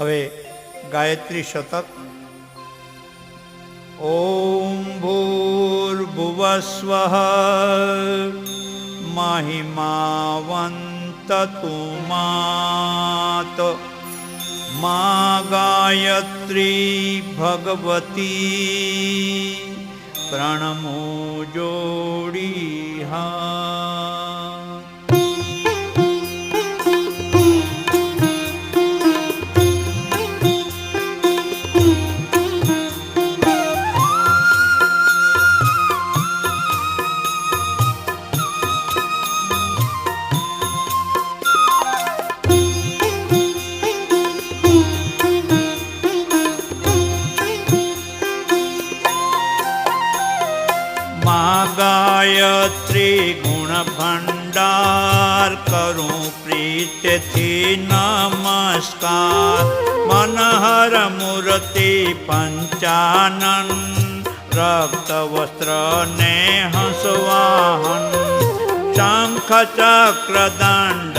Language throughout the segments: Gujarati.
હવે ગાયત્રી શતક. ઓમ ભૂર્ભુવસ્વ મહિમાવંત તુમાત મા ગાયત્રી ભગવતી પ્રણમો જોડી હા. ભંડાર કરું પ્રીતથી નમસ્કાર. મનહર મૂર્તિ પંચાનન, રક્ત વસ્ત્ર ને હંસવાહન. શંખ ચક્ર દંડ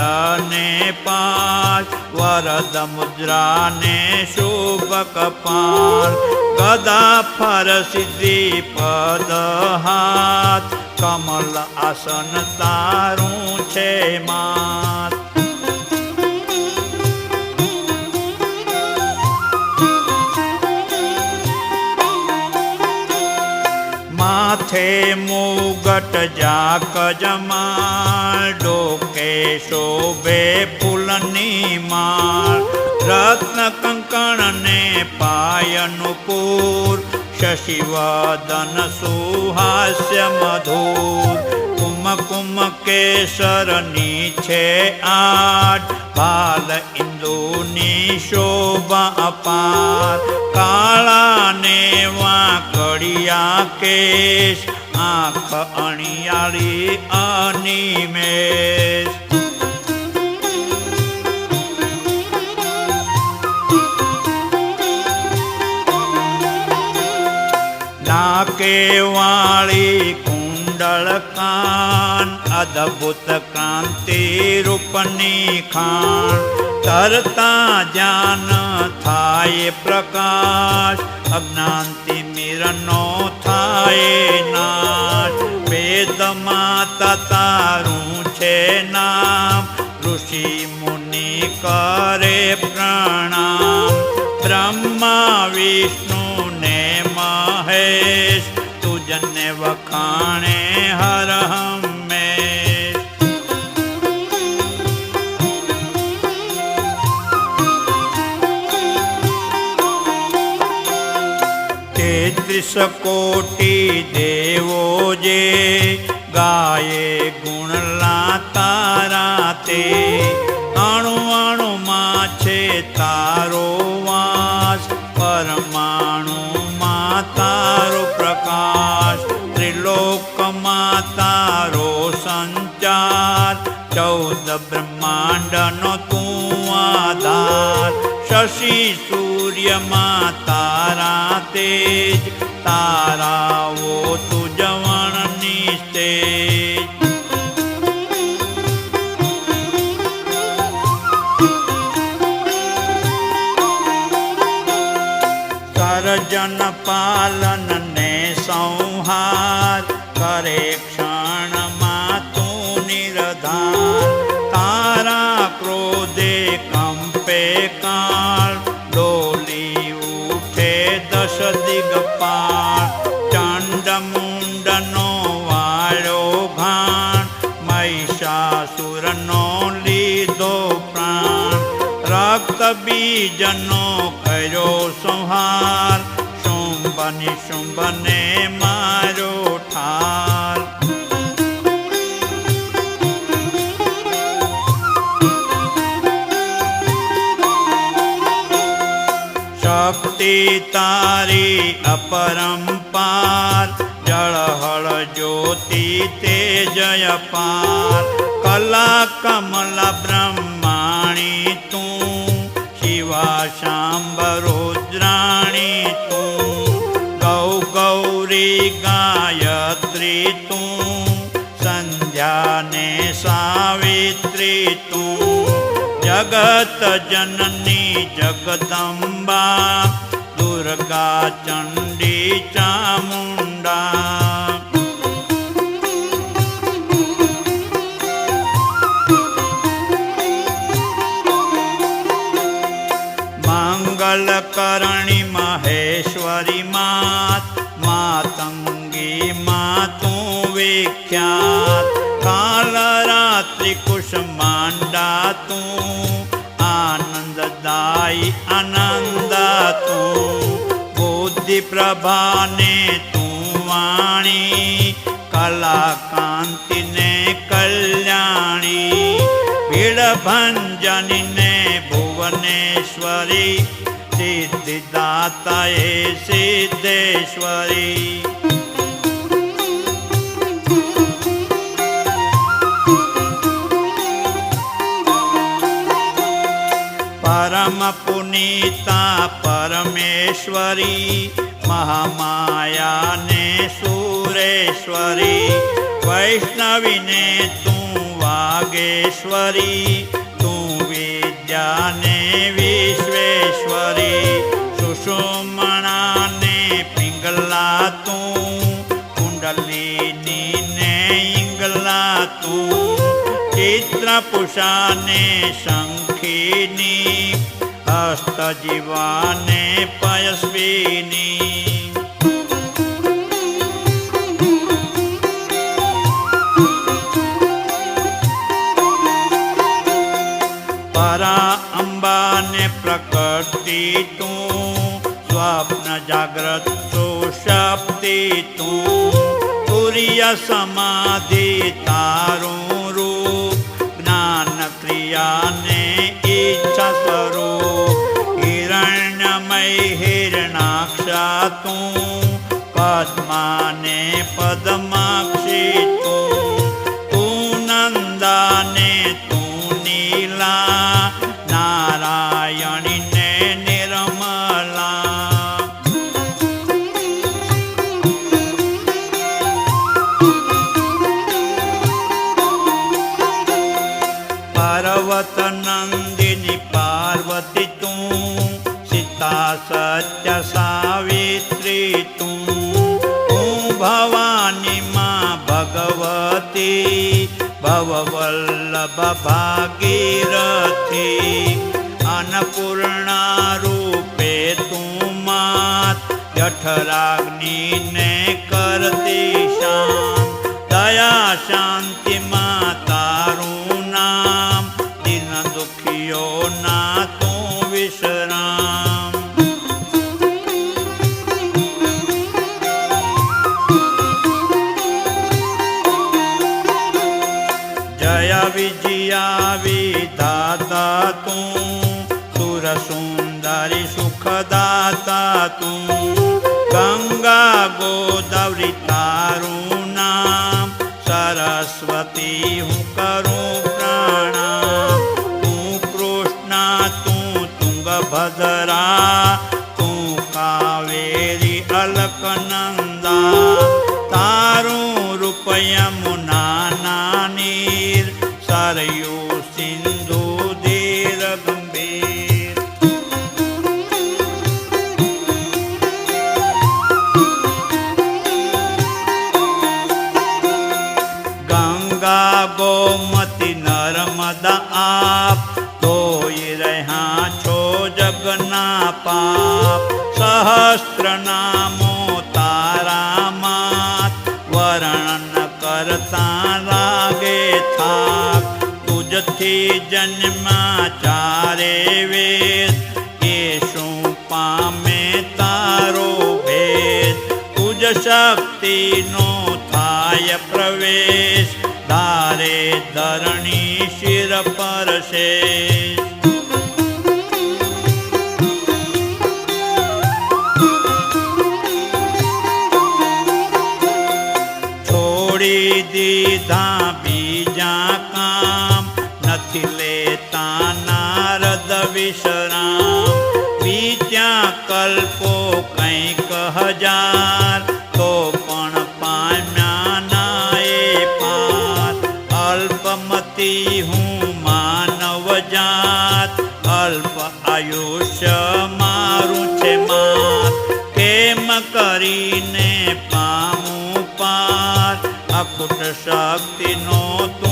ને પાંચ વરદ મુદ્રા ને શુભ કપાલ ગદા ફર સિદ્ધિ પદ હાથ કમલ આસન તારું છે માત. માથે મુગટ જાક જમાળ ડોકે શોભે ફૂલની માળ. રત્ન કંકણ ને પૂર શશિવદન સુહાસ્ય મધુર કુમ કુમ કેસરની છે આઠ બાલ ઇન્દુની શોભા અપાર કાળા ને વાંકડિયા કેશ આંખ અણિયાળી અનિમેશ નાકે વાળી કુંડળ કાન, અદભુત કાંતિ રૂપની ખાણ. તરતા જ્ઞાન થાય પ્રકાશ અજ્ઞાંતિ મિરનો થાય નાશ. વેદમાં તારું છે નામ, ઋષિ મુનિ કરે પ્રણામ. બ્રહ્મા વિષ્ણુ ને મહેશ વખાણે હર હમેશ તેત્રીસ કોટી દેવો જે ગાયે ગુણલા તારા તે અણુ અણુમાં છે તારો વાસ પરમાણુમાં ચૌદ બ્રહ્માંડનો તું આધાર. શશી સૂર્યમાં તારા તેજ તારાઓ તું જવણની તેજ સર્જન પાલન તારા ક્રોધે કંપે કાળ, ડોલી ઉઠે દશ દિગપાળ, ચંડ મુંડનો વાળો ઘાણ મહિષાસુરનો લીધો પ્રાણ. રક્ત બીજનો કર્યો સંહાર, શુંભ નિશુંભને તારી અપરંપાર જળહળ જ્યોતિ તેજય પાર કલા કમલ બ્રહ્માણી તું, શિવા શાંબ રુદ્રાણી તું. ગૌ ગૌરી ગાયત્રી તું, સંધ્યાને સાવિત્રી તું. જગત જનની જગદંબા દુર્ગા ચંડી ચામુંડા મંગલ કરણી મહેશ્વરી માત માતંગી માતું વિખ્યાત કાલ રાત્રિ કુષ્માંડા તું આનંદદાયી આનંદ તું બુદ્ધિ પ્રભાને તું વાણી કલા કાંતિને કલ્યાણી ભીડ ભંજનીને ભુવનેશ્વરી સિદ્ધિદાતાએ સિદ્ધેશ્વરી પરમ પુનીતા પરમેશ્વરી મહામાયાને સુરેશ્વરી વૈષ્ણવીને તું વાગેશ્વરી તું વિદ્યાને વિશ્વેશ્વરી સુષુમણાને પિંગલા તું કુંડલિનીને ઇંગલા તું ચિત્રપુષાને શંખિની હસ્તજીવાને પયસ્વિની. પરા અંબાને પ્રકૃતિ તું, સ્વપ્ન જાગ્રત શક્તિ તું. તુર્ય સમાધિ તારું રૂપ જ્ઞાન ક્રિયાને ઈચ્છા સ્વરૂપ તું પદ્માને પદ્માક્ષી ભવવલ્લભ ભાગીરથી અન્નપૂર્ણા રૂપે તું માત જઠરાગ્નિને કરતી શાંત દયા શાંતિમાં સરસ્વતી હું કરું જગના પાપ સહસ્ત્ર નામો તારા માત વર્ણન કરતા લાગે થાક તુજથી જન્મા ચારે વેદ એ શું પામે તારો ભેદ તુજ શક્તિનો થાય પ્રવેશ ધારે ધરણી શિર પર શેષ લીધા બીજા કામ નથી લેતા નારદ વિશ્રામ. બીજા કલ્પો કંઈક હજાર તો પણ પામ્યા એ પાર. અલ્પમતી હું માનવ જાત, અલ્પ આયુષ્ય મારું છે માર. કેમ કરીને કૃષ્ણ શક્તિનો તું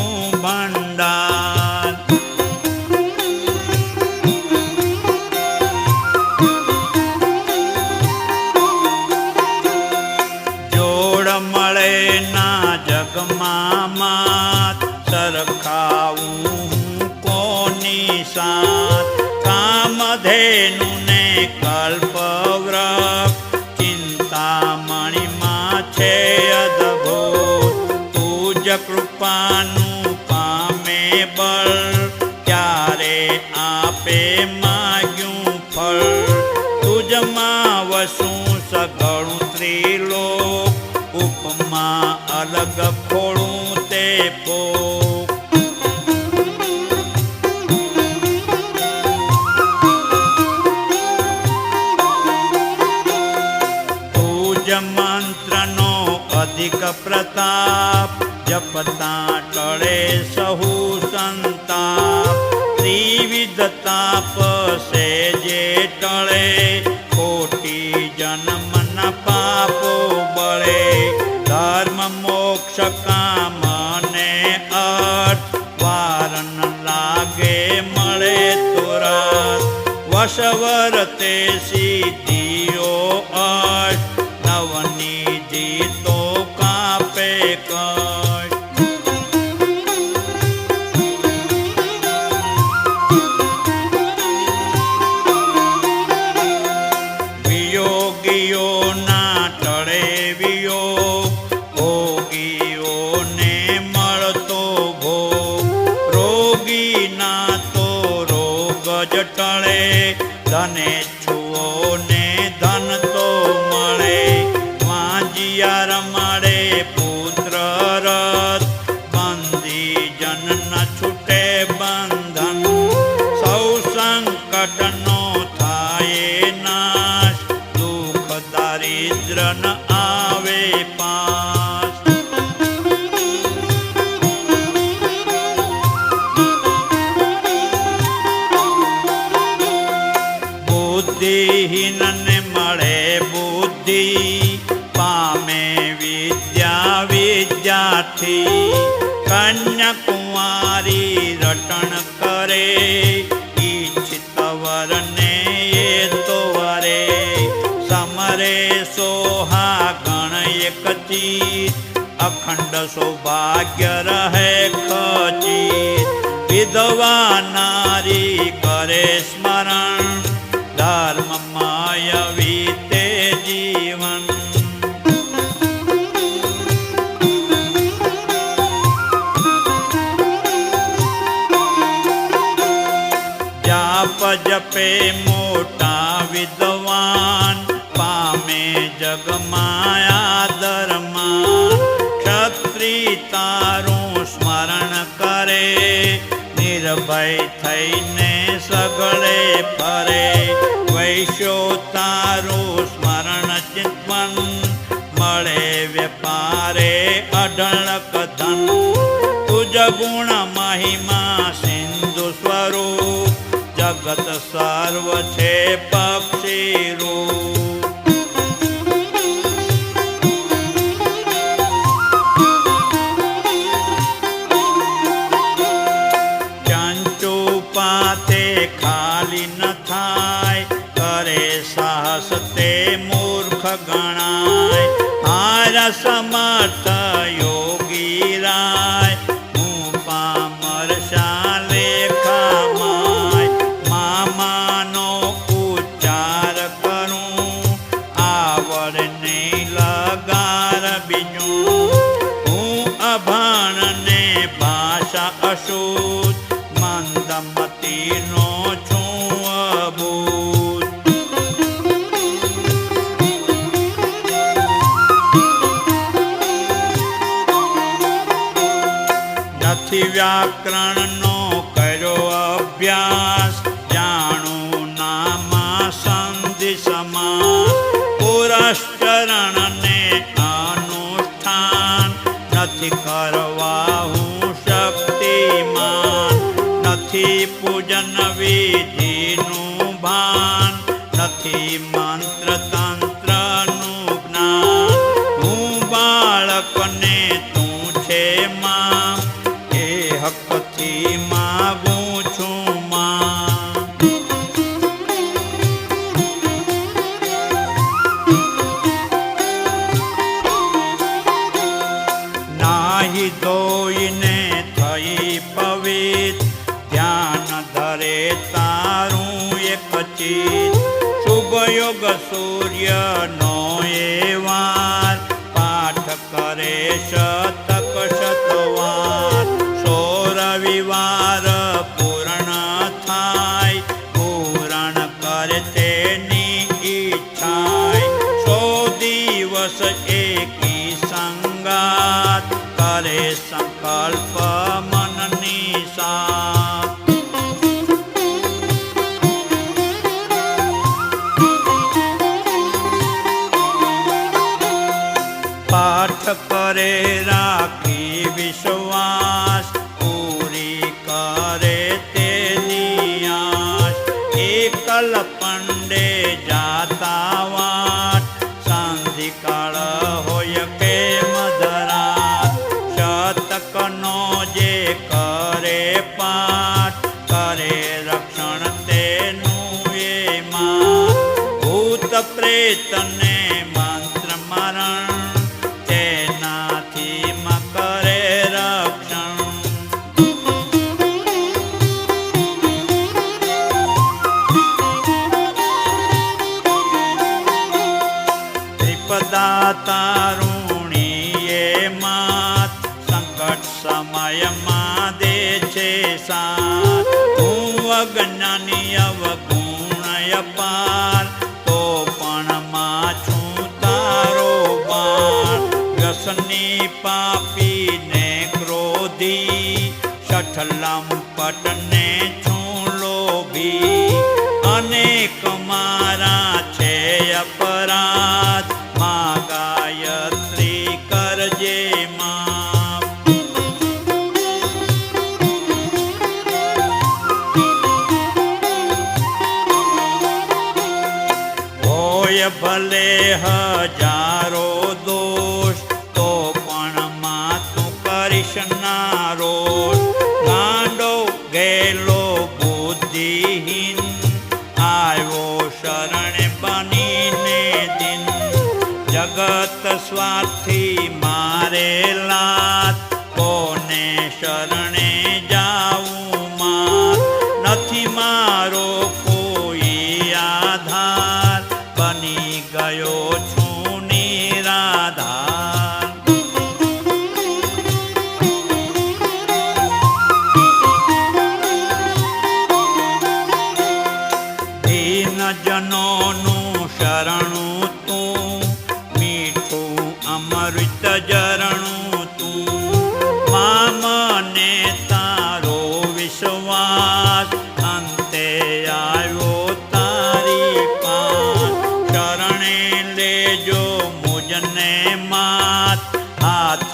પ્રતાપ જપતા ટળે સહુ સંતાપ. ત્રિવિધ તાપ સે જે ટળે, કોટી જન્મન પાપો બળે. ધર્મ મોક્ષ કામ ને અર્થ વારન લાગે મળે તુરત. વશવરત હા ગણ એકચી અખંડ સૌભાગ્ય રહે ખચી વિધવા નારી કરે સ્મરણ, ધર્મ માય વીતે જીવન. જાપ જપે નિર્ભય થઈને સગળે ફરે. વૈશો તારું સ્મરણ ચિંતન મળે વેપારે અઢળ કથન તુજ ગુણ મહિમા સિંધુ સ્વરૂપ. જગત સર્વ છે પક્ષી રૂપ. era essa mata. व्याकरण નાહી ધોઈને થઈ પવિત ધ્યાન ધરે તારું એ પછી શુભ યોગ સૂર્ય નો એ વાર. પાઠ કરે શતક, શતવાર. સો રવિવાર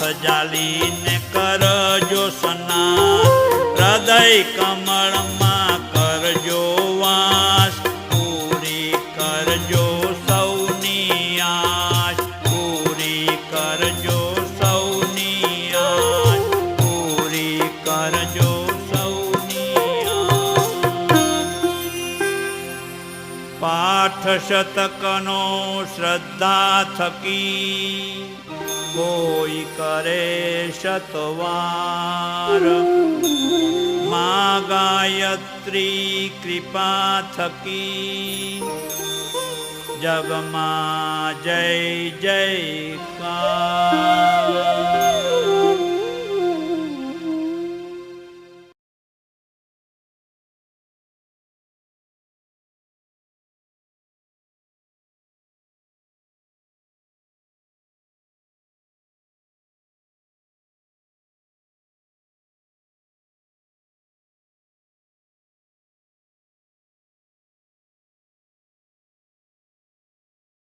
સજાલીને કરજો સના હૃદય કમળમાં કરજો વાસ. પૂરી કરજો સૌની આશ પૂરી કરજો સૌની આશ પૂરી કરજો પાઠ શતકનો શ્રદ્ધા થકી बोई करे शतवार मा गायत्री कृपा कृपाथकी जगमा जय जय क